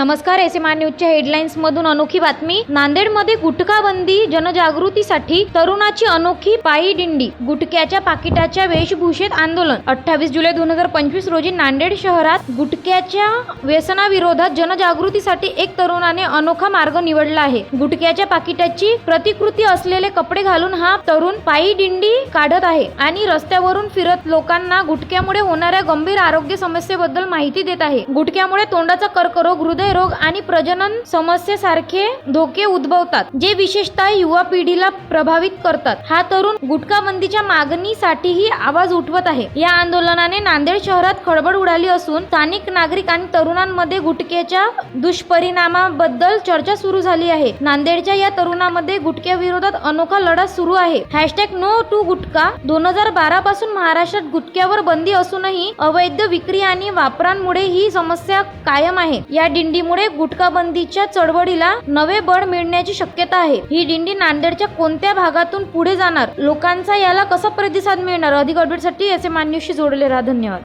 नमस्कार S M R न्यूजच्या headlines मधून अनोखी बातमी. नांदेडमध्ये गुटखा बंदी जनजागृतीसाठी तरुणाची अनोखी पायी दिंडी गुटख्याच्या पाकिटाच्या वेशभूषेत आंदोलन. अठ्ठावीस जुलै दोन हजार पंचवीस रोजी नांदेड शहरात गुटख्याच्या व्यसनाविरोधात जनजागृतीसाठी एक तरुणाने अनोखा मार्ग निवडला आहे. गुटख्याच्या पाकिटाची प्रतिकृती असलेले कपडे घालून हा तरुण पायी दिंडी काढत आहे आणि रस्त्यावरून फिरत लोकांना गुटख्यामुळे होणाऱ्या गंभीर आरोग्य समस्येबद्दल माहिती देत आहे. गुटख्यामुळे तोंडाचा कर्करोग हृदय हृदयरोग आणि प्रजनन समस्येसारखे धोके उद्भवतात जे विशेषतः युवा पिढीला प्रभावित करतात. हा तरुण गुटखा बंदीच्या मागणीसाठीही आवाज उठवत आहे. या आंदोलनाने नांदेड शहरात खळबळ उडाली असून स्थानिक नागरिक आणि तरुणांमध्ये गुटख्याच्या दुष्परिणामाबद्दल चर्चा सुरू झाली आहे. नांदेडच्या या तरुणामध्ये गुटख्या विरोधात अनोखा लढा सुरू आहे. हॅशटॅग नो टू गुटखा दोन हजार बारा पासून महाराष्ट्रात गुटख्यावर बंदी असूनही अवैध विक्री आणि वापरांमुळे ही समस्या कायम आहे. या दिंडी दिंडीमुळे गुटखाबंदीच्या चळवळीला नवे बळ मिळण्याची शक्यता आहे. ही दिंडी नांदेडच्या कोणत्या भागातून पुढे जाणार? लोकांचा याला कसा प्रतिसाद मिळणार? अधिक अपडेटसाठी एस एम न्यूजशी जोडले राहा धन्यवाद.